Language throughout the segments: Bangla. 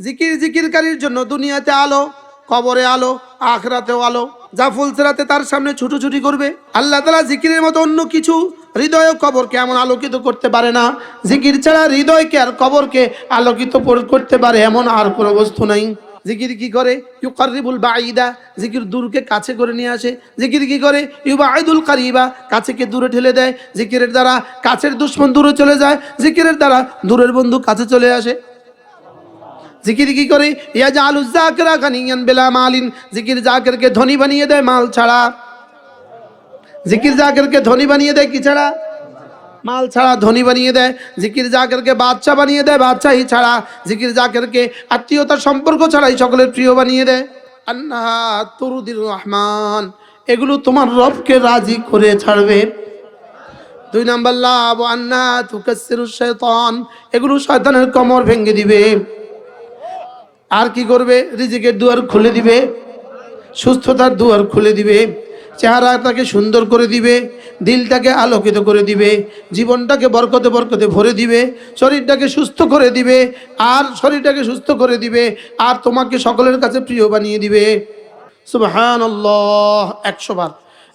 জিকির জিকিরকারীর জন্য দুনিয়াতে আলো, কবরে আলো, আখরাতেও আলো। যা ফুলসেরাতে তার সামনে ছুটোছুটি করবে। আল্লাহ তালা জিকিরের মতো অন্য কিছু হৃদয় কবরকে এমন আলোকিত করতে পারে না। জিকির ছাড়া হৃদয়কে আর কবরকে আলোকিত করতে পারে এমন আর কোনো বস্তু নাই। জিকির কি করে? ইউকারিবুল বাঈদা। জিকির দূরকে কাছে করে নিয়ে আসে। জিকির কি করে? ইউবাইদুল কারিবা। কাছেকে দূরে ঠেলে দেয়। জিকিরের দ্বারা কাছের দুশ্মন দূরে চলে যায়। জিকিরের দ্বারা দূরের বন্ধু কাছে চলে আসে। জিকির কি করে? ইয়া জালু জাকিরা গানিয়ান বেলা মালিন। জিকির জাকিরকে ধনী বানিয়ে দেয় মাল ছাড়া। জিকির জাকিরকে ধনী বানিয়ে দেয় কি ছাড়া? মাল ছাড়া ধনী বানিয়ে দেয়। জিকির জাকিরকে বাচ্চা বানিয়ে দেয় বাচ্চাই ছাড়া। জিকির জাকিরকে আত্মীয়তার সম্পর্ক ছাড়াই সকলের প্রিয় বানিয়ে দেয়। আন্নাহা তরুদির রহমান, এগুলো তোমার রবকে রাজি করে ছাড়বে। দুই নাম্বার লাভ আন্না তুকাসির শয়তান এগুলো শয়তানের কমর ভেঙে দিবে। আর কি করবে? রিজিকের দুয়ার খুলে দিবে, সুস্থতার দুয়ার খুলে দিবে চেহারাটাকে সুন্দর করে দিবে, দিলটাকে আলোকিত করে দিবে, জীবনটাকে বরকতে বরকতে ভরে দিবে, শরীরটাকে সুস্থ করে দিবে, আর শরীরটাকে সুস্থ করে দিবে, আর তোমাকে সকলের কাছে প্রিয় বানিয়ে দিবে। সুবহান আল্লাহ একশো বার।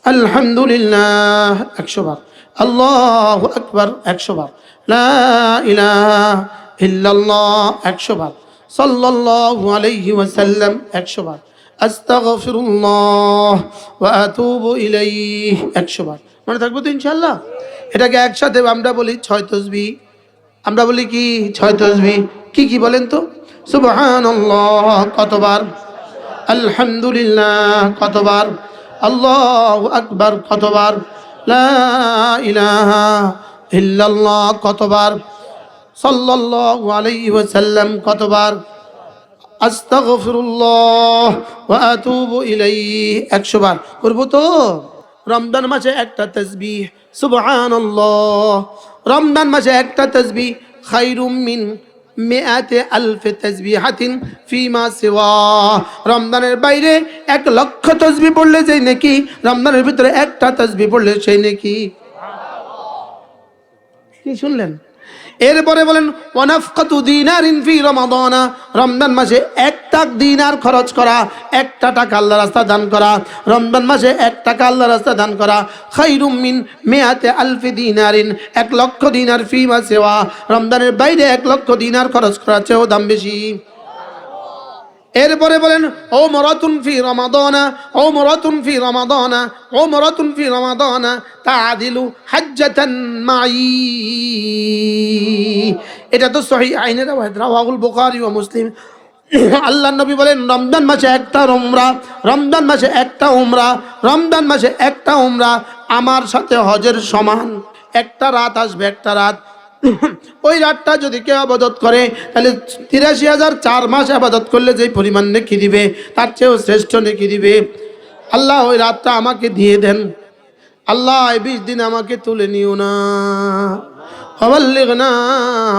আলহামদুলিল্লাহ, একশো বার। আল্লাহ আকবার, একশো বার। লা ইলাহা ইল্লাল্লাহ, একশো বার। মনে থাকবে তো এটাকে একসাথে আমরা বলি ছয় তসবি। আমরা বলি কি ছয় তসবি? কি কি বলেন তো? সুবহানাল্লাহ, কতবার? আলহামদুলিল্লাহ, কতবার? আল্লাহ আকবার, কতবার? লা ইলাহা ইল্লাল্লাহ, কতবার? সাল্লাল্লাহু কতবার? আস্তাগফিরুল্লাহ ওয়া আতুবু ইলাইহি। 100 বার করব তো? একটা একটা আলফে তসবিহাতিন ফিমা বাইরে এক লক্ষ তসবি পড়লে যেই নাকি? রমজানের ভিতরে একটা তসবি পড়লে সেই নাকি? কি শুনলেন? এরপরে বলেন, ওয়ানাফকাতু দিনারিন ফি রমাদানা। রমজান মাসে এক টাক দিনার খরচ করা, একটা টাকা আল্লাহ রাস্তা দান করা। রমজান মাসে এক টাকা আল্লাহ রাস্তা দান করা। খাইরুম মিন মেয়াতে আলফি দিনারিন, এক লক্ষ দিনার ফি মা সেওয়া। রমজানের বাইরে এক লক্ষ দিনার খরচ করা চেয়েও দাম বেশি। এরপরে বলেন ও মরাতুন ফি রমাদানা ও মরাতুন ফি রমাদানা ও মরাতুন ফি রমাদানা, তাআদিলু হাজ্জাতান মাই এটা তো সহি আইনের রাওয়াহুল বুখারী ও মুসলিম। আল্লাহ নবী বলেন, রমজান মাসে একটা উমরা, রমজান মাসে একটা উমরা, রমজান মাসে একটা উমরা, আমার সাথে হজের সমান। একটা রাত আসবে, একটা রাত ওই রাতটা যদি কেউ আবাদত করে, তাহলে তিরাশি হাজার চার মাস আবাদত করলে যে পরিমাণ নেকি দিবে, তার চেয়েও শ্রেষ্ঠ নেকি দিবে। আল্লাহ ওই রাতটা আমাকে দিয়ে দেন। আল্লাহ এই বিশ দিন আমাকে তুলে নিও না।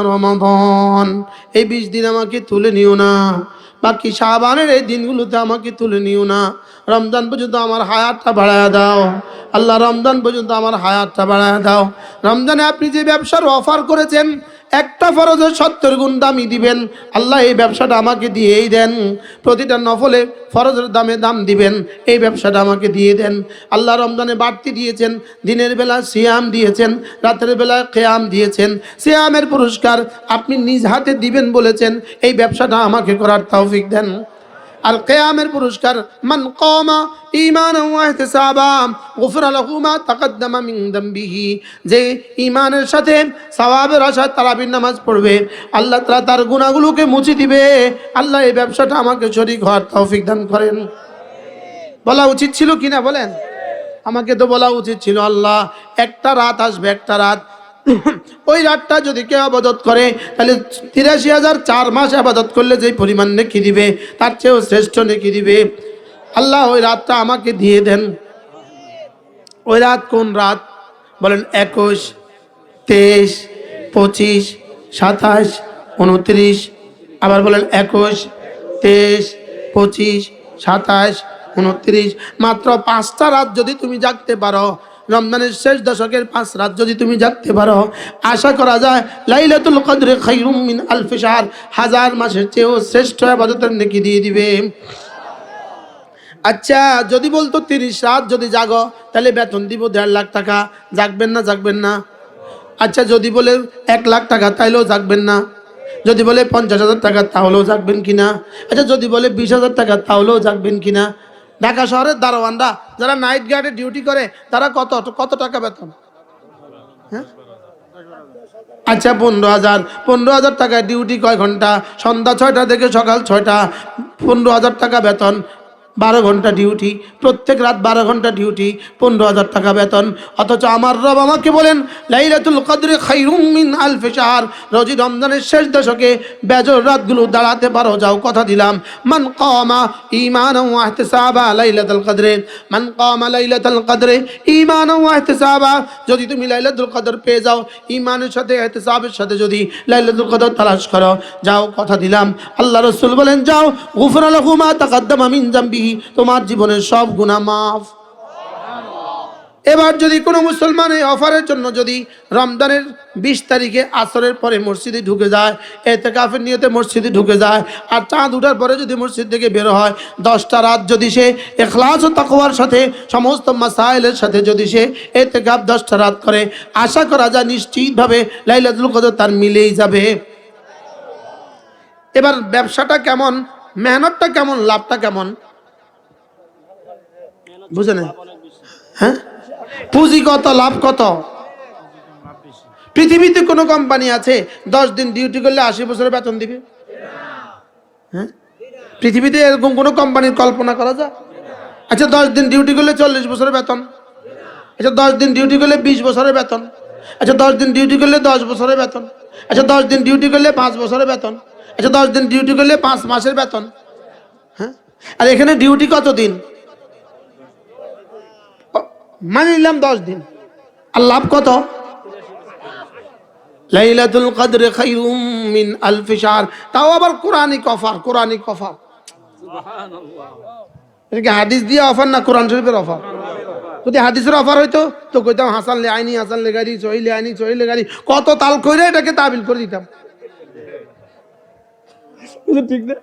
রমাদন। এই বিশ দিন আমাকে তুলে নিও না। বাকি শাহবানের এই দিনগুলোতে আমাকে তুলে নিও না। রমজান পর্যন্ত আমার হায়াতটা বাড়ায় দাও। আল্লাহ রমজান পর্যন্ত আমার হায়াতটা বাড়ায় দাও। রমজানে আপনি যে ব্যবসার অফার করেছেন, একটা ফরজের সত্তর গুণ দামই দিবেন। আল্লাহ এই ব্যবসাটা আমাকে দিয়েই দেন। প্রতিটা নফলে ফরজের দামে দাম দিবেন। এই ব্যবসাটা আমাকে দিয়ে দেন। আল্লাহ রমজানে বাড়তি দিয়েছেন, দিনের বেলা সিয়াম দিয়েছেন, রাতের বেলা কেয়াম দিয়েছেন। সিয়ামের পুরস্কার আপনি নিজ হাতে দিবেন বলেছেন, এই ব্যবসাটা আমাকে করার তৌফিক দেন। আর কেয়ামের পুরস্কার, মান কমা ইমান মিন যে ইমানের সাথে সওয়াবের আশা তারাবির নামাজ পড়বে, আল্লাহ তারা তার গুণাগুলোকে মুছে দিবে। আল্লাহ এই ব্যবসাটা আমাকে শরীক হওয়ার তৌফিক দান করেন। বলা উচিত ছিল কিনা বলেন? আমাকে তো বলা উচিত ছিল, আল্লাহ, একটা রাত আসবে, একটা রাত ওই রাতটা যদি কেউ আবাদত করে, তাহলে তিরাশি হাজার চার মাস আবাদত করলে যে পরিমাণ নেকি দিবে, তার চেয়েও শ্রেষ্ঠ নেকি দিবে। আল্লাহ ওই রাতটা আমাকে দিয়ে দেন। ওই রাত কোন রাত? বলেন একুশ, তেইশ, পঁচিশ, সাতাশ, উনত্রিশ, আবার বলেন একুশ, তেইশ, পঁচিশ, সাতাশ, উনত্রিশ। মাত্র পাঁচটা রাত যদি তুমি জাগতে পারো রমজানের শেষ দশকের পাঁচ রাত যদি তুমি জাগতে পারো, আশা করা যায় লাইলাতুল কদরে খাইরুম মিন আলফি শাহর হাজার মাসের চেয়েও শ্রেষ্ঠ আবাদতের নেকি দিয়ে দিবে। আচ্ছা যদি বলতো তিরিশ রাত যদি জাগো, তাহলে বেতন দিব দেড় লাখ টাকা। জাগবেন না জাগবেন না। আচ্ছা যদি বলে এক লাখ টাকা, তাইলেও জাগবেন না। যদি বলে পঞ্চাশ হাজার টাকা, তাহলেও জাগবেন কিনা? আচ্ছা যদি বলে বিশ হাজার টাকা, তাহলেও জাগবেন কিনা? ঢাকা শহরের দারোয়ানরা যারা নাইট গার্ডে ডিউটি করে, তারা কত কত টাকা বেতন? হ্যাঁ? আচ্ছা পনেরো হাজার। পনেরো হাজার টাকা ডিউটি কয় ঘণ্টা? সন্ধ্যা ছয়টা থেকে সকাল ছয়টা। পনেরো হাজার টাকা বেতন। বারো ঘণ্টা ডিউটি প্রত্যেক রাত বারো ঘণ্টা ডিউটি পনেরো হাজার টাকা বেতন। অথচ আমার রব আমাকে বলেন, লাইলাতুল কদরে খাইরুম মিন আলফে শাহর। রোজি রমজানের শেষ দশকে বেজর রাতগুলো দাঁড়াতে পারো, যাও কথা দিলাম। মান কামা ওয়া ইহতিসাবা লাইলাতুল কদরে। মান কামা লাইলাতুল কদরে ওয়া ইহতিসাবা যদি তুমি লাইলাতুল কদর পেয়ে যাও, ঈমানের সাথে ইহতিসাবের সাথে যদি লাইলাতুল কদর তালাশ করো। যাও কথা দিলাম। আল্লাহ রাসূল বলেন, যাও। গুফরা লাহু মা তাকাদ্দামা মিন জামবিহি। তোমার জীবনের সব গুনাহ মাফ। এবার যদি কোনো মুসলমান এই অফারের জন্য যদি রমজানের বিশ তারিখে আসরের পরে মসজিদে ঢুকে যায় এতে কাফের নিয়তে মসজিদে ঢুকে যায়, আর চাঁদ উঠার পরে যদি মসজিদ থেকে বের হয়, দশটা রাত যদি সে এখলাস ও তাকওয়ার সাথে, সমস্ত মাসাইলের সাথে যদি সে এতে কাপ দশটা রাত করে, আশা করা যায় নিশ্চিতভাবে লাইলাতুল কদর তার মিলেই যাবে। এবার ব্যবসাটা কেমন, মেহনতটা কেমন, লাভটা কেমন? বুঝে না হ্যাঁ? পুঁজি কত লাভ কত? পৃথিবীতে কোনো কোম্পানি আছে দশ দিন ডিউটি করলে আশি বছরের বেতন দিবে? হ্যাঁ? পৃথিবীতে এরকম কোনো কোম্পানির কল্পনা করা যায়? আচ্ছা দশ দিন ডিউটি করলে চল্লিশ বছরের বেতন। আচ্ছা দশ দিন ডিউটি করলে বিশ বছরের বেতন। আচ্ছা দশ দিন ডিউটি করলে দশ বছরের বেতন। আচ্ছা দশ দিন ডিউটি করলে পাঁচ বছরের বেতন। আচ্ছা দশ দিন ডিউটি করলে পাঁচ মাসের বেতন। হ্যাঁ? আর এখানে ডিউটি কত দিন মানে নিলাম দশ দিন। আর লাভ কত? লাইলাতুল কদরে খাইরুম মিন আলফি শাহর। তাও আবার কোরআনিক অফার কোরআনিক অফার এটা কি হাদিস দিয়ে অফার না কোরআন শরীফের অফার? যদি হাদিসের অফার হইতো তো কইতাম হাসান লে আইনি হাসান লে গাড়ি চহিলে আইনি চহিলে গাড়ি। কত তাল কইরে এটাকে তাবিল করে দিতাম। ঠিক না।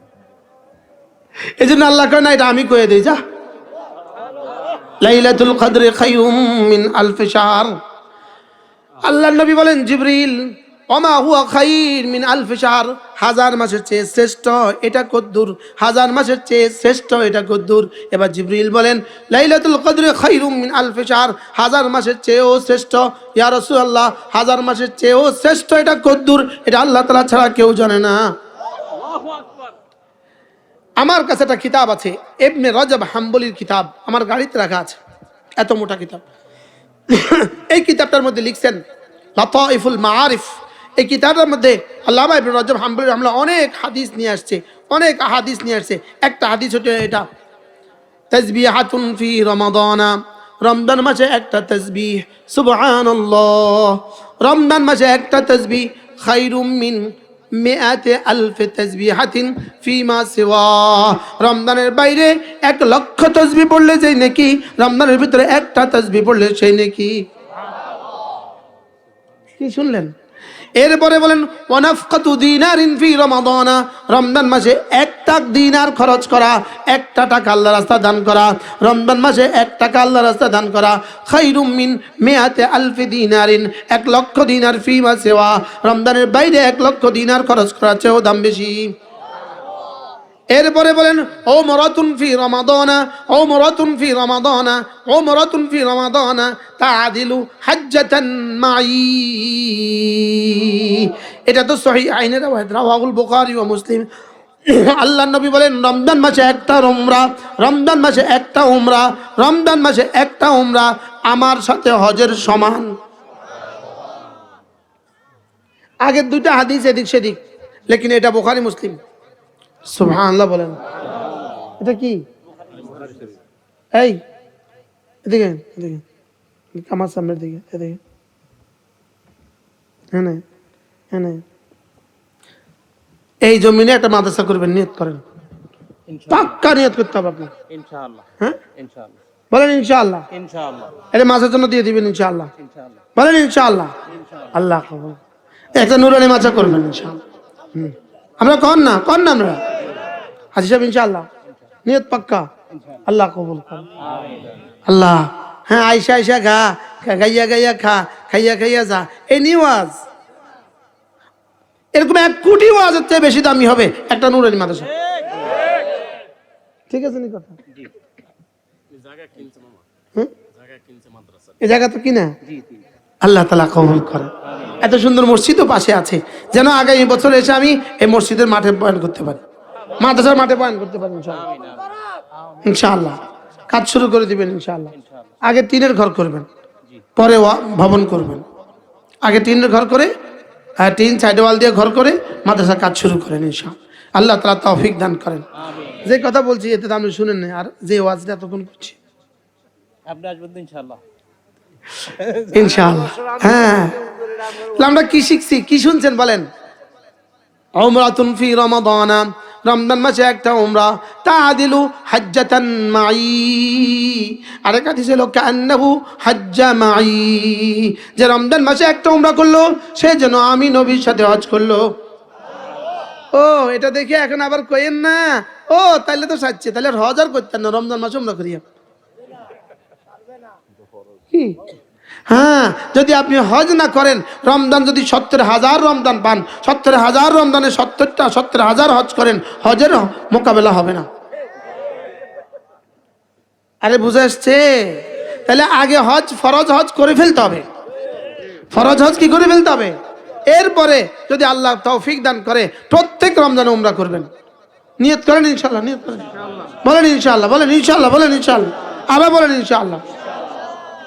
এই জন্য আল্লাহ কয় না এটা আমি কয়ে দিই যা। লাইলাতুল কদরে খাইরুম মিন আলফি শাহর। আল্লাহ নবী বলেন, জিবরিল, ওমা হুয়া খাইর মিন আলফি শাহর। হাজার মাসের চেয়ে শ্রেষ্ঠ এটা কদ্দুর। হাজার মাসের চেয়ে শ্রেষ্ঠ এটা কদ্দুর। এবার জিবরিল বলেন, লাইলাতুল কদরে খাইরুম মিন আলফি শাহর। হাজার মাসের চেয়েও শ্রেষ্ঠ। ইয়া রাসূলুল্লাহ, হাজার মাসের চেয়েও শ্রেষ্ঠ এটা কদ্দুর। এটা আল্লাহ তাআলা ছাড়া কেউ জানে না। আমার কাছে একটা কিতাব আছে এবনে রজব হাম্বলির কিতাব, আমার গাড়িতে রাখা আছে, এত মোটা কিতাব। এই কিতাবটার মধ্যে লিখছেন, লতাইফুল মাআরিফ। এই কিতাবটার মধ্যে আল্লামা ইবনে রজব হাম্বলি আমরা অনেক হাদিস নিয়ে আসছে, অনেক হাদিস নিয়ে আসছে। একটা হাদিস হচ্ছে এটা তাসবিহাতুন ফি রমাদানা। রমজান মাসে একটা তাসবিহ সুবহানাল্লাহ। রমজান মাসে একটা তাসবিহ খায়রুম মিন মেয়াতে আলফে তসবিহাতিন ফিমা সেওয়া। রমজানের বাইরে এক লক্ষ তসবি পড়লে যেই নাকি? রমজানের ভিতরে একটা তসবি পড়লে সেই নাকি? কি শুনলেন? এরপরে বলেন, ওয়ানাফকাতু দিনারিন ফি রমাদানা। রমজান মাসে একটা দিনার খরচ করা, একটা টাকা আল্লাহ রাস্তা দান করা। রমজান মাসে এক টাকা আল্লাহ রাস্তা দান করা। খাইরুমিন মেয়াতে আলফি দিনারিন, এক লক্ষ দিনার ফি মা সেওয়া। রমজানের বাইরে এক লক্ষ দিনার খরচ করা চেয়েও দাম বেশি। এরপরে বলেন ও মরাতুন ফি রমাদানা ও মরাতুন ফি রমাদানা ও মরাতুন ফি রমাদানা, তাআদিলু হাজ্জাতান মাই এটা তো সহি আইনের রাওয়াহুল বুখারী ও মুসলিম। আল্লাহ নবী বলেন, রমজান মাসে একটা উমরা, রমজান মাসে একটা উমরা, রমজান মাসে একটা উমরা, আমার সাথে হজের সমান। আগের দুইটা হাদিস এদিক সেদিক, লেকিন এটা বুখারী মুসলিম। সুবহানাল্লাহ বলেন। এটা কি? এই এদিকে এদিকে। আমার সামনের দিকে এদিকে। হ্যাঁ হ্যাঁ এই জমিনে একটা মাদ্রাসা করবেন নিয়ত করেন। পাক্কা নিয়ত করতে হবে আপনার হ্যাঁ? বলেন ইনশাআল্লাহ। ইনশাআল্লাহ। এটা মাছের জন্য দিয়ে দিবেন ইনশাআল্লাহ। ইনশাআল্লাহ। বলেন ইনশাআল্লাহ। আল্লাহ একটা নুরানি মাছা করবেন ইনশাআল্লাহ। হুম। আমরা কন না কন না আমরা? হাজি সাহেব ইনশাআল্লাহ। নিয়ত পাক্কা। আল্লাহ কবুল করুন। আল্লাহ হ্যাঁ আইসা আইসা খা খাইয়া খাইয়া খা খাইয়া খাইয়া যা। এই নিওয়াজ এরকম এক কোটি ওয়াজের চেয়ে বেশি দামি হবে একটা নুরানি মাদ্রাসা। ঠিক আছে নি কথা? এই জায়গা তো কিনা? আল্লাহ তালা কবুল করে এত সুন্দর মসজিদও পাশে আছে। যেন আগামী বছর এসে আমি এই মসজিদের মাঠে বয়ান করতে পারি। মাদ্রাসার মাঠে বয়ান করতে পারি ইনশাআল্লাহ। ইনশাআল্লাহ। কাজ শুরু করে দিবেন ইনশাআল্লাহ। আগে টিনের ঘর করবেন পরে ভবন করবেন। আগে টিনের ঘর করে টিন সাইডে ওয়াল দিয়ে ঘর করে মাদ্রাসার কাজ শুরু করেন ইনশাআল্লাহ। আল্লাহ তালা তৌফিক দান করেন। যে কথা বলছি এতে তো আপনি শুনেন না আর যে ওয়াজটা তখন করছি। আপনি আসবেন ইনশাআল্লাহ। ইনশাআল্লাহ। হ্যাঁ। আমরা কি শিখছি? কি শুনছেন বলেন? উমরাতুন ফি রমজান মাসে একটা উমরা। তাআদিলু হাজ্জাতান মাই আরেক হাদিস হলো কান্নাহু হাজ্জা মাই যে রমজান মাসে একটা উমরা করল, সে যেন আমি নবীর সাথে হজ করল। ও, এটা দেখে এখন আবার কইেন না। ও, তাইলে তো সাচ্ছে তাহলে হজ আর করতেন না। রমজান মাসে উমরা করিয়া হ্যাঁ যদি আপনি হজ না করেন, রমজান যদি সত্তর হাজার রমজান পান, সত্তর হাজার রমজানে সত্তরটা, সত্তর হাজার হজ করেন, হজের মোকাবেলা হবে না। আরে বুঝে আসছে? তাহলে আগে হজ, ফরজ হজ করে ফেলতে হবে। ফরজ হজ কি করে ফেলতে হবে? এরপরে যদি আল্লাহ তৌফিক দান করে, প্রত্যেক রমজানে উমরা করবেন। নিয়ত করেন ইনশাল্লাহ, নিয়ত করেন। বলেন ইনশাল্লাহ বলেন ইনশাল্লাহ বলেন ইনশাল্লাহ। আবার বলেন ইনশাল্লাহ।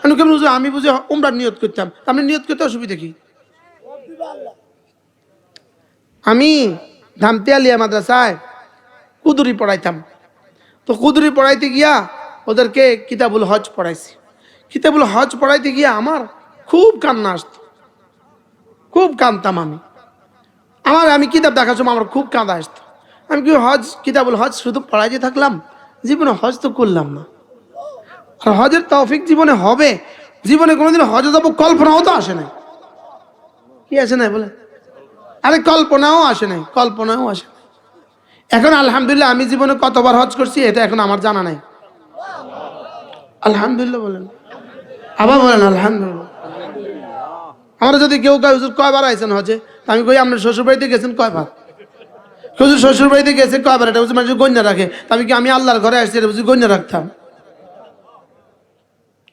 আমি কেমন বুঝে? আমি বুঝে উমরা নিয়ত করতাম। আপনি নিয়ত করতে অসুবিধা কি? আমি ধামতে আলিয়া মাদ্রাসায় কুদুরি পড়াইতাম। তো কুদুরি পড়াইতে গিয়া ওদেরকে কিতাবুল হজ পড়াইছি। কিতাবুল হজ পড়াইতে গিয়া আমার খুব কান্না আসতো। খুব কাঁদতাম আমি। আমার, আমি কিতাব দেখার আমার খুব কাঁদা আসতো। আমি কি হজ, কিতাবুল হজ শুধু পড়াইতে থাকলাম? জীবনে হজ তো করলাম না। হজের তৌফিক জীবনে হবে। জীবনে কোনোদিন হজে যাব কল্পনাও তো আসে নাই। কি আসে নাই বলে আরে কল্পনাও আসে নাই, কল্পনাও আসে এখন আলহামদুলিল্লাহ আমি জীবনে কতবার হজ করছি, এটা এখন আমার জানা নাই। আলহামদুলিল্লাহ বলেন। আবার বলেন, আলহামদুলিল্লাহ। আমরা যদি কেউ কয়, হুজুর, কয়বার আইছেন হজে? আমি কই, আপনার শ্বশুর বাড়িতে গেছেন কয়বার? যদি শ্বশুর বাড়িতে গেছে কয়বার? এটা বুঝি মানুষ গণ্য রাখে। আমি কি, আমি আল্লাহর ঘরে আসছি, এটা বুঝি গণ্য রাখতাম।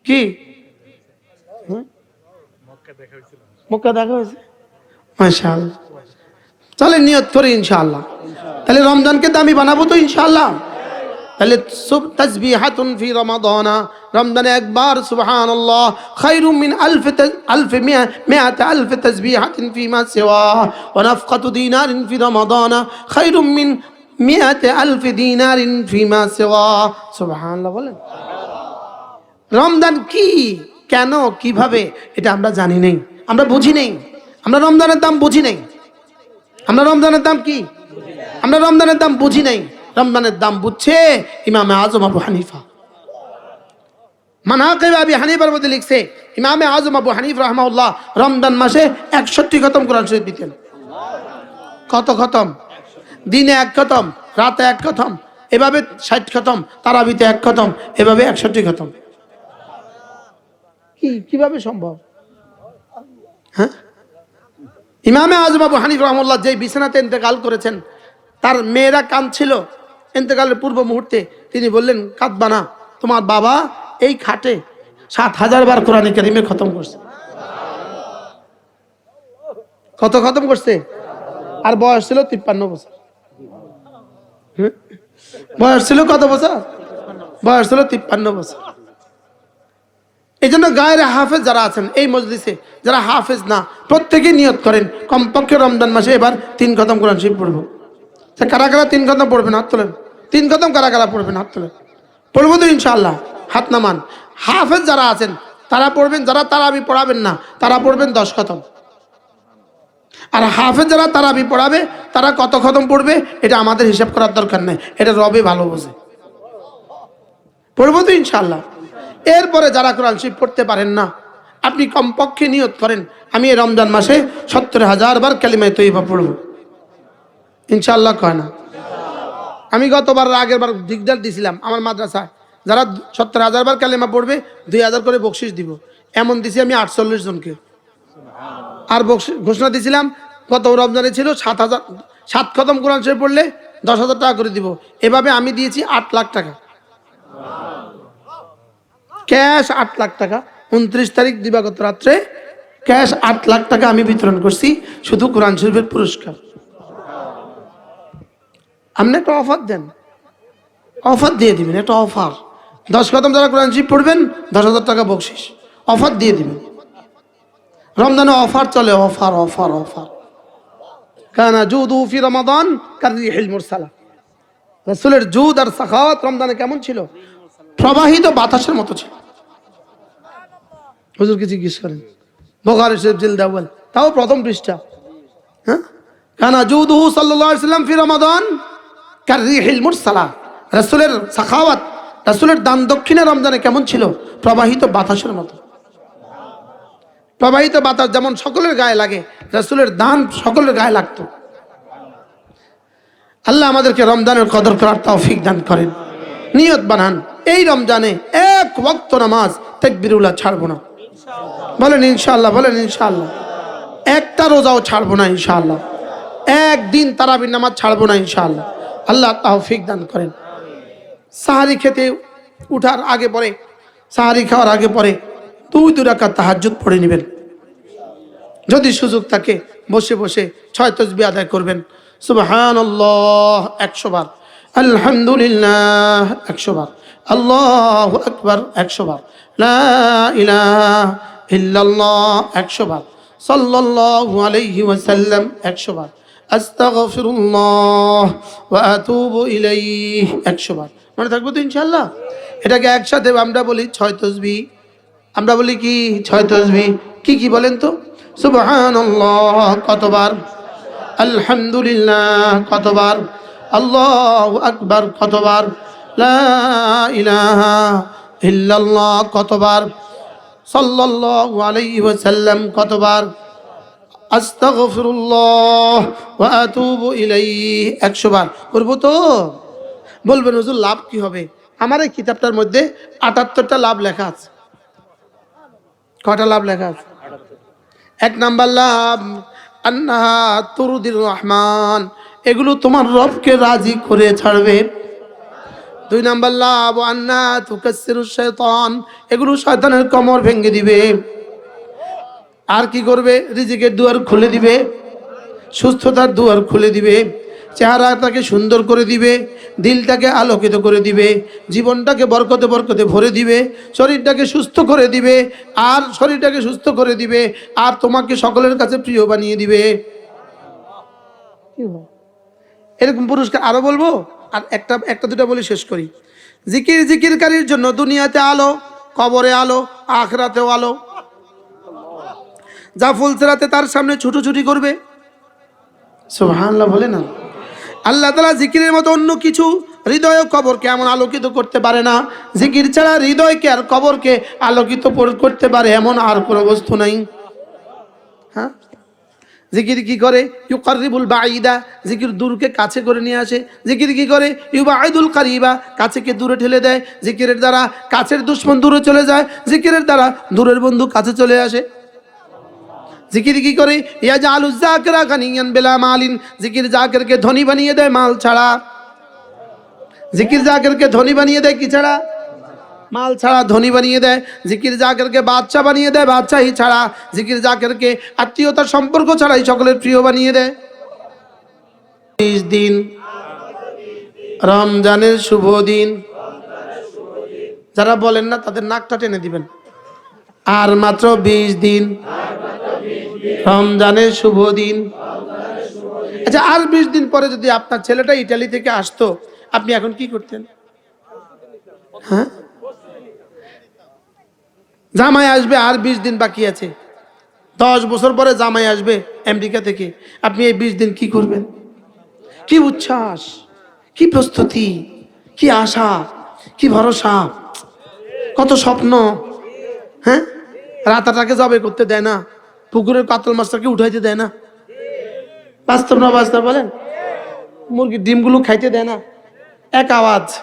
কি? মক্কা দেখা হয়েছে? মাশাআল্লাহ। তাহলে নিয়ত করি ইনশাআল্লাহ। তাহলে রমজানকে দামি বানাবো তো ইনশাআল্লাহ। তাহলে সুব তাসবিহাতুন ফি রমাদানা। রমজানে একবার সুবহানাল্লাহ খায়রুম মিন আলফ আলফ মিয়া মিয়াত আলফ তাসবিহাতিন ফিমা সিওয়া। ওয়া নাফকাতু দিনারিন ফি রমাদানা। খায়রুম মিন মিয়াত আলফ দিনারিন ফিমা সিওয়া। সুবহানাল্লাহ বলেন। রমজান কি, কেন, কীভাবে, এটা আমরা জানি নেই। আমরা বুঝি নেই। আমরা রমজানের দাম বুঝি নেই। আমরা রমজানের দাম কি? আমরা রমজানের দাম বুঝি নেই। রমজানের দাম বুঝছে ইমামে আজম আবু হানিফা। মানাকিব আবি হানিফার মধ্যে লিখছে, ইমামে আজম আবু হানিফ রহমাউল্লাহ রমজান মাসে একষট্টি খতম কোরআন শরীফ দিতেন। কত খতম? দিনে এক খতম, রাতে এক খতম, এভাবে ষাট খতম, তারাবিতে এক খতম, এভাবে একষট্টি খতম। কি, কীভাবে সম্ভব? হ্যাঁ? ইমামে আজম আবু হানিফ রহমুল্লাহ যে বিছানাতে ইন্তেকাল করেছেন, তার মেয়েরা কাঁদছিল ইন্তেকালের পূর্ব মুহূর্তে। তিনি বললেন, কাঁদবা না, তোমার বাবা এই খাটে সাত হাজার বার কোরআন কারিমে খতম করছে। কত খতম করছে? আর বয়স ছিল তিপ্পান্ন বছর। হুম? বয়স ছিল কত বছর? বয়স ছিল তিপ্পান্ন বছর। এই জন্য গায়ের হাফেজ যারা আছেন, এই মজলিসে যারা হাফেজ না, প্রত্যেকে নিয়ত করেন, কমপক্ষে রমজান মাসে এবার তিন খতম কোরআন শিব পড়ব। তা কারা কারা তিন খতম পড়বেন? হাত তোলেন। তিন খতম কারা কারা পড়বেন? হাত তোলেন। পড়ব তো ইনশাআল্লাহ, হাত নামান। হাফেজ যারা আছেন, তারা পড়বেন, যারা তারাবি পড়াবেন না, তারা পড়বেন দশ খতম। আর হাফেজ যারা তারাবি পড়াবে, তারা কত খতম পড়বে, এটা আমাদের হিসাব করার দরকার নেই, এটা রবে ভালো বোঝে। পড়ব তো ইনশাল্লাহ এরপরে যারা কোরআন শরীফ পড়তে পারেন না, আপনি কমপক্ষে নিয়ত করেন, আমি এই রমজান মাসে সত্তর হাজার বার কালিমায় তৈবা পড়ব। ইনশাল্লাহ কয় না। আমি গতবার আগের বার দিগদার দিছিলাম আমার মাদ্রাসায়। যারা সত্তর হাজার বার কালিমা পড়বে, দুই হাজার করে বকশিস দিব। এমন দিছি আমি আটচল্লিশ জনকে। আর ঘোষণা দিয়েছিলাম গত রমজানে ছিল সাত হাজার, সাত খতম কোরআন শরীফ পড়লে দশ হাজার টাকা করে দিব। এভাবে আমি দিয়েছি আট লাখ টাকা। ক্যাশ আট লাখ টাকা। উনত্রিশ তারিখ দিবাগত রাত্রে ক্যাশ আট লাখ টাকা আমি বিতরণ করছি, শুধু কোরআন শরীফের পুরস্কার। আপনি একটা অফার দেন। অফার দিয়ে দিবেন, একটা অফার। দশ কদম যারা কোরআন শরীফ পড়বেন, দশ হাজার টাকা বকশিস। অফার দিয়ে দিবেন। রমজানে অফার চলে, অফার অফার অফার। কানা জুদ উফি রমাদান কারিহিল মুরসালা। রসুলের জুদ আর সাখাওয়াত রমজানে কেমন ছিল? প্রবাহিত বাতাসের মতো ছিল। হুজুরকে জিজ্ঞেস করেন, বোখারি শরীফ জিলদ আউয়াল তাও প্রথম পৃষ্ঠা। হ্যাঁ? কানা জুদুহু সাল্লাল্লাহু আলাইহি সাল্লাম ফি রমাদান কারিহিল মুরসালা। রাসূলের সাখাওয়াত, রাসূলের দান দক্ষিণে রমজানে কেমন ছিল? প্রবাহিত বাতাসের মতো। প্রবাহিত বাতাস যেমন সকলের গায়ে লাগে, রাসূলের দান সকলের গায়ে লাগতো। আল্লাহ আমাদেরকে রমজানের কদর করার তৌফিক দান করেন। নিয়ত বানান। এই রমজানে এক ওয়াক্ত নামাজ তেকবিরুল্লাহ ছাড়বো না বলেন ইনশাল্লাহ বলেন ইনশাআল্লাহ। একটা রোজাও ছাড়বো না ইনশাল্লাহ একদিন তারাবির নামাজ ছাড়বো না ইনশাআল্লাহ। আল্লাহ তৌফিক দান করেন। সাহারি খেতে উঠার আগে পরে, সাহারি খাওয়ার আগে পরে দুই রাকাত তাহাজ্জুদ পড়ে নেবেন। যদি সুযোগ থাকে বসে বসে ছয় তসবি আদায় করবেন। সুবহান আল্লাহ একশো বার। আলহামদুলিল্লাহ, একশো বার। আল্লাহ আকবার, একশো বার। লা ইলাহা ইল্লাল্লাহ একশো বার, সাল্লাল্লাহু আলাইহি ওয়াসাল্লাম একশো বার, আস্তাগফিরুল্লাহ ওয়া আতুবু ইলাইহি একশো বার। মনে থাকব তো ইনশাআল্লাহ? এটাকে একসাথে আমরা বলি ছয় তসবি। আমরা বলি কি ছয় তসবি? কি কি বলেন তো? সুবহানাল্লাহ, কতবার? আলহামদুলিল্লাহ, কতবার? আল্লাহ আকবার, কতবার? লা ইলাহা ইল্লাল্লাহ, কতবার? ওয়াসাল্লাম কতবার? আস্তাগফিরুল্লাহ ওয়া আতুবু ইলাইহি। 100 বার। করব তো? বলবেন লাভ কি হবে? আমার এই কিতাবটার মধ্যে আটাত্তরটা লাভ লেখা আছে। কটা লাভ লেখা আছে? এক নাম্বার লাভ, আন্নাহা তরুদির রহমান। এগুলো তোমার রবকে রাজি করে ছাড়বে। দুই নাম্বার লাভ আন্না তুকাসিরু শয়তান এগুলো শয়তানের কমর ভেঙে দিবে। আর কি করবে? রিজিকের দুয়ার খুলে দিবে। সুস্থতার দুয়ার খুলে দিবে। চেহারাটাকে সুন্দর করে দিবে। দিলটাকে আলোকিত করে দিবে। জীবনটাকে বরকতে বরকতে ভরে দিবে। শরীরটাকে সুস্থ করে দিবে। আর শরীরটাকে সুস্থ করে দিবে। আর তোমাকে সকলের কাছে প্রিয় বানিয়ে দিবে? এরকম পুরস্কার আরও বলব? আর একটা একটা দুটা বলে শেষ করি। জিকির জিকিরকারীর জন্য দুনিয়াতে আলো, কবরে আলো, আখরাতেও আলো। যা ফুলসেরাতে তার সামনে ছুটোছুটি করবে। বলে না। আল্লাহ তালা জিকিরের মতো অন্য কিছু হৃদয় কবরকে এমন আলোকিত করতে পারে না। জিকির ছাড়া হৃদয়কে আর কবরকে আলোকিত করতে পারে এমন আর কোনো বস্তু নাই। হ্যাঁ? জিকির কি করে? ইউ ইউকারিবুল বাঈদা, জিকির দূরকে কাছে করে নিয়ে আসে। জিকির কি করে? ইউবাইদুল কারিবা, কাছেকে দূরে ঠেলে দেয়। জিকিরের দ্বারা কাছের দুশ্মন দূরে চলে যায়। জিকিরের দ্বারা দূরের বন্ধু কাছে চলে আসে। জিকির কি করে? ইয়া জালু জাকরা গানিয়ান বেলা মালিন। জিকির জাকিরকে ধনী বানিয়ে দেয় মাল ছাড়া। জিকির জাকিরকে ধনী বানিয়ে দেয় কি ছাড়া? মাল ছাড়া ধনী বানিয়ে দেয়, জিকির জাকেরকে বাচ্চা বানিয়ে দেয় বাচ্চাই ছাড়া জিকির জাকেরকে আত্মীয়তার সম্পর্ক ছাড়াই সকলের প্রিয় বানিয়ে দেয়। বিশ দিন, রমজানের শুভ দিন। যারা বলেন না, তাদের নাকটা টেনে দিবেন। আর মাত্র বিশ দিন, রমজানের শুভ দিন। আচ্ছা আর বিশ দিন পরে যদি আপনার ছেলেটা ইটালি থেকে আসতো, আপনি এখন কি করতেন? হ্যাঁ? জামাই আসবে আর বিশ দিন বাকি আছে। দশ বছর পরে জামাই আসবে আমেরিকা থেকে। আপনি এই বিশ দিন কি করবেন? কি উচ্ছ্বাস? কি প্রস্তুতি? কি আশা? কি ভরসা? কত স্বপ্ন? হ্যাঁ? রাতাটাকে জবে করতে দেয় না। পুকুরের কাতল মাছটাকে উঠাইতে দেয় না। বাস্তব না বাস্তব বলেন? মুরগির ডিমগুলো খাইতে দেয় না। এক আওয়াজ,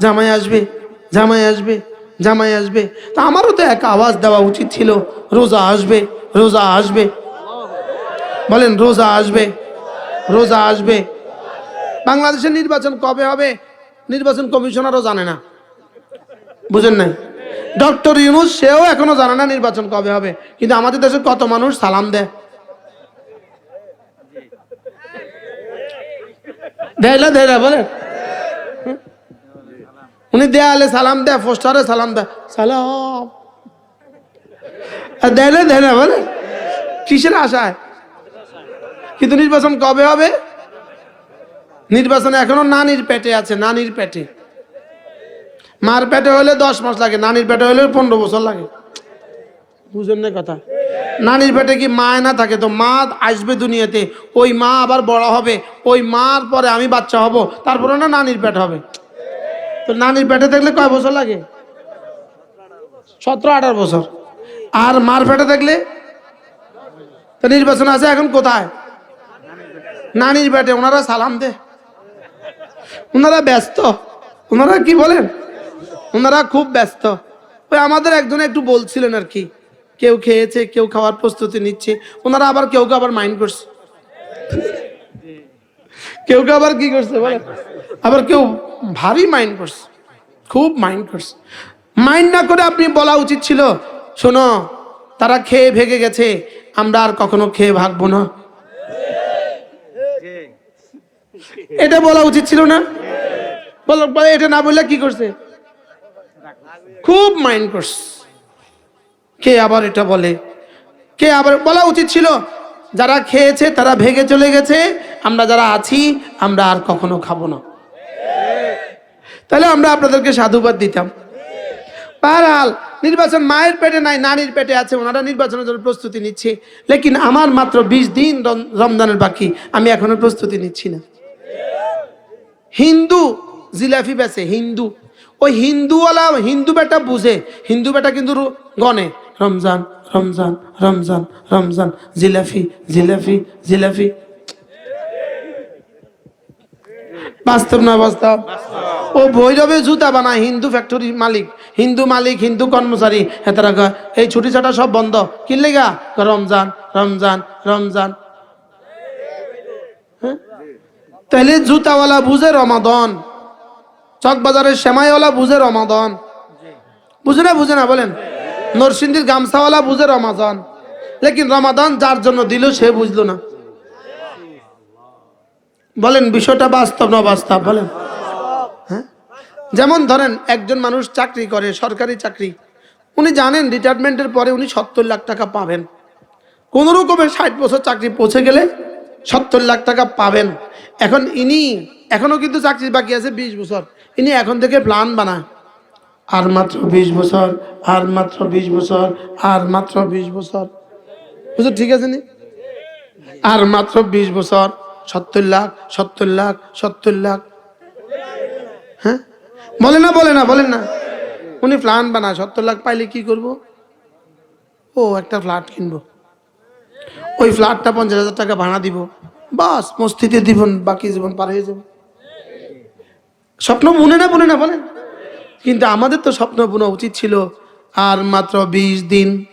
জামাই আসবে জামাই আসবে। জামাই আসবে। তা আমারও তো এক আওয়াজ দেওয়া উচিত ছিল। রোজা আসবে রোজা আসবে। বলেন, রোজা আসবে রোজা আসবে। বাংলাদেশের নির্বাচন কবে হবে? নির্বাচন কমিশনারও জানে না। বুঝেন নাই? ডক্টর ইউনুস, সেও এখনও জানে না নির্বাচন কবে হবে। কিন্তু আমাদের দেশে কত মানুষ সালাম দেয়। দেয় না দেয় না বলে উনি দেয়ালে সালাম দেয় পোস্টারে সালাম দেয়। সালাম। দেয় না দেয় না, বলে। কিসের আশায়? কিন্তু নির্বাচন কবে হবে? নির্বাচন এখনও নানির পেটে আছে, নানির পেটে। মার পেটে হলে দশ মাস লাগে, নানির পেটে হলে পনেরো বছর লাগে। বুঝেন না কথা। নানির পেটে কি মা না থাকে? তো মা আসবে দুনিয়াতে, ওই মা আবার বড় হবে, ওই মার পরে আমি বাচ্চা হব, তারপরে না নানির পেট হবে। তো নানির পেটে থাকলে কয় বছর লাগে? সতেরো, আঠারো বছর। আর মার পেটে থাকলে তো নির্বাচন আছে এখন কোথায়? নানির পেটে, ওনারা সালাম দে ওনারা ব্যস্ত। ওনারা কি বলেন? ওনারা খুব ব্যস্ত। ওই আমাদের একজন একটু বলছিলেন আর কি। কেউ খেয়েছে, কেউ খাওয়ার প্রস্তুতি নিচ্ছে। ওনারা আবার কেউ কেউ আবার মাইন্ড করছে। কেউ কেউ আবার কি করছে বলে? আবার কেউ ভারী মাইন্ড করছে। খুব মাইন্ড করছে। মাইন্ড না করে আপনি বলা উচিত ছিল শোনো তারা খেয়ে ভেগে গেছে আমরা আর কখনো খেয়ে ভাগবো না। এটা বলা উচিত ছিল না? বলো এটা না বললে কি করছে? খুব মাইন্ড করছে। কে আবার এটা বলে? কে আবার বলা উচিত ছিল যারা খেয়েছে, তারা ভেগে চলে গেছে। আমরা যারা আছি, আমরা আর কখনো খাব না। তাহলে আমরা আপনাদেরকে সাধুবাদ দিতাম। বাহাল নির্বাচন মায়ের পেটে নাই নানির পেটে আছে। ওনারা নির্বাচনের জন্য প্রস্তুতি নিচ্ছে। লেকিন আমার মাত্র বিশ দিন রম- রমজানের বাকি। আমি এখনও প্রস্তুতি নিচ্ছি না। হিন্দু জিলাফি বেচে হিন্দু। ওই হিন্দুওয়ালা, হিন্দু বেটা বুঝে। হিন্দু বেটা কিন্তু গনে রমজান। রমজান রমজান রমজান। জিলাফি জিলাফি জিলাফি। বাস্তব না বাস্তব? ও ভৈরবে জুতা বানায় হিন্দু ফ্যাক্টরির মালিক। হিন্দু মালিক হিন্দু কর্মচারী। কয়, এই ছুটি ছাটা সব বন্ধ। কি লেগা? রমজান রমজান রমজান। হ্যাঁ? তাহলে জুতাওয়ালা বুঝে রমাদন। চকবাজারের সেমাইওয়ালা বুঝে রমাদন। বুঝে না বুঝে না বলেন। নরসিংদীর গামছাওয়ালা বুঝে রমাদন লেকিন রমাদান যার জন্য দিল সে বুঝলো না। বলেন, বিষয়টা বাস্তব না বাস্তব বলেন। হ্যাঁ? যেমন ধরেন, একজন মানুষ চাকরি করে, সরকারি চাকরি। উনি জানেন রিটায়ারমেন্টের পরে উনি সত্তর লাখ টাকা পাবেন। কোন রকমে ষাট বছর চাকরি পৌঁছে গেলে সত্তর লাখ টাকা পাবেন। এখন ইনি, এখনও কিন্তু চাকরি বাকি আছে বিশ বছর। ইনি এখন থেকে প্ল্যান বানায়। আর মাত্র বিশ বছর, আর মাত্র বিশ বছর, আর মাত্র বিশ বছর। বুঝলো ঠিক আছে নি? আর মাত্র বিশ বছর, সত্তর লাখ সত্তর লাখ সত্তর লাখ। হ্যাঁ? বলে না বলে না বলেন না। উনি প্ল্যান বানায়, সত্তর লাখ পাইলে কি করব? ও, একটা ফ্ল্যাট কিনবো। ওই ফ্ল্যাটটা পঞ্চাশ হাজার টাকা ভাড়া দিব। বাস, মস্তিতে দিব বাকি জীবন পার হয়ে যাবে। স্বপ্ন বুনে না বুনে না, বলেন। কিন্তু আমাদের তো স্বপ্ন বোনা উচিত ছিল আর মাত্র বিশ দিন।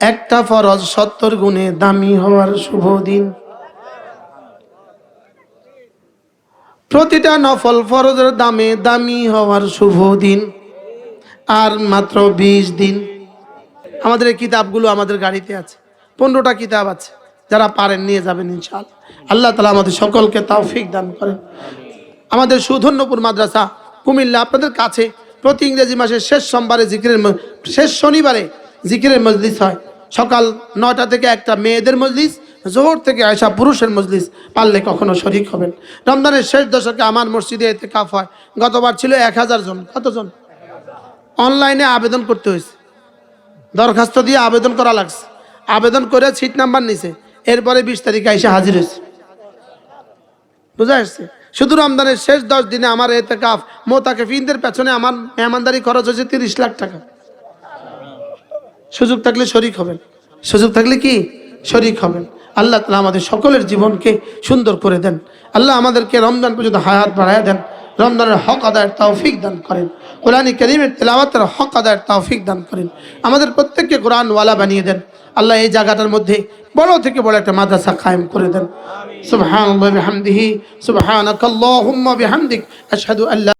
একটা ফরজ সত্তর গুণে দামি হওয়ার শুভ দিন। প্রতিটা নফল ফরজের দামে দামি হওয়ার শুভ দিন। আর মাত্র বিশ দিন। আমাদের এই কিতাবগুলো আমাদের গাড়িতে আছে। পনেরোটা কিতাব আছে। যারা পারেন নিয়ে যাবেন ইনশাল আল্লাহ তালা আমাদের সকলকে তৌফিক দান করেন। আমাদের সুধন্যপুর মাদ্রাসা কুমিল্লা আপনাদের কাছে প্রতি ইংরেজি মাসের শেষ সোমবারে জিকিরের শেষ শনিবারে জিকিরের মজলিস হয়। সকাল নয়টা থেকে একটা মেয়েদের মজলিস, জোহর থেকে আসা পুরুষের মজলিস। পারলে কখনো শরিক হবেন। রমজানের শেষ দশকে আমার মসজিদে এতে কাফ হয়। গতবার ছিল এক হাজার জন। কতজন? অনলাইনে আবেদন করতে হয়েছে। দরখাস্ত দিয়ে আবেদন করা লাগছে। আবেদন করে সিট নাম্বার নিছে। এরপরে বিশ তারিখে এসে হাজির হয়েছে। বুঝা আসছে? শুধু রমজানের শেষ দশ দিনে আমার এতে কাফ মোতাকে ফিনদের পেছনে আমার মেহমানদারি খরচ হয়েছে তিরিশ লাখ টাকা। সুযোগ থাকলে শরিক হবেন। সুযোগ থাকলে কি? শরিক হবেন। আল্লাহ তালা আমাদের সকলের জীবনকে সুন্দর করে দেন। আল্লাহ আমাদেরকে রমজান পর্যন্ত হায়াত বাড়ায় দেন। রমজানের হক আদায়ের তৌফিক দান করেন। কোরআন করিমের তেলাওয়াতের হক আদায়ের তৌফিক দান করেন। আমাদের প্রত্যেককে কোরআনওয়ালা বানিয়ে দেন। আল্লাহ এই জায়গাটার মধ্যে বড় থেকে বড় একটা মাদ্রাসা কায়েম করে দেন। সুবহানাল্লাহি বিহামদিহি। সুবহানাকাল্লাহুম্মা বিহামদিক। আশহাদু আল্লা